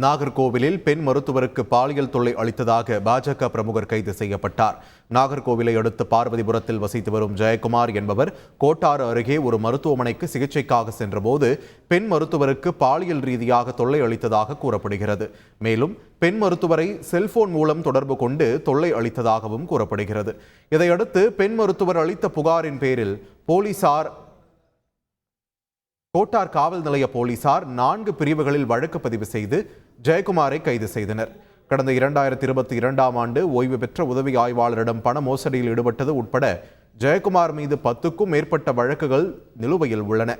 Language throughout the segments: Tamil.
நாகர்கோவிலில் பெண் மருத்துவருக்கு பாலியல் தொல்லை அளித்ததாக பாஜக பிரமுகர் கைது செய்யப்பட்டார். நாகர்கோவிலை அடுத்து பார்வதிபுரத்தில் வசித்து வரும் ஜெயக்குமார் என்பவர் கோட்டாறு அருகே ஒரு மருத்துவமனைக்கு சிகிச்சைக்காக சென்றபோது பெண் மருத்துவருக்கு பாலியல் ரீதியாக தொல்லை அளித்ததாக கூறப்படுகிறது. மேலும் பெண் மருத்துவரை செல்போன் மூலம் தொடர்பு கொண்டு தொல்லை அளித்ததாகவும் கூறப்படுகிறது. இதையடுத்து பெண் மருத்துவர் அளித்த புகாரின் பேரில் போலீசார் கோட்டார் காவல் நிலைய போலீசார் நான்கு பிரிவுகளில் வழக்கு பதிவு செய்து ஜெயக்குமாரை கைது செய்தனர். கடந்த இரண்டாயிரத்தி இருபத்தி இரண்டாம் ஆண்டு ஓய்வு பெற்ற உதவி ஆய்வாளரிடம் பண மோசடியில் ஈடுபட்டது உட்பட ஜெயக்குமார் மீது பத்துக்கும் மேற்பட்ட வழக்குகள் நிலுவையில் உள்ளன.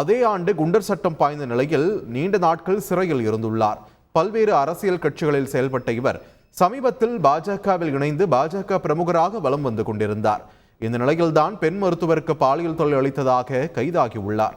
அதே ஆண்டு குண்டர் சட்டம் பாய்ந்த நிலையில் நீண்ட நாட்கள் சிறையில் இருந்துள்ளார். பல்வேறு அரசியல் கட்சிகளில் செயல்பட்ட இவர் சமீபத்தில் பாஜகவில் இணைந்து பாஜக பிரமுகராக வலம் வந்து கொண்டிருந்தார். இந்த நிலையில்தான் பெண் மருத்துவருக்கு பாலியல் தொல்லை அளித்ததாக கைதாகியுள்ளார்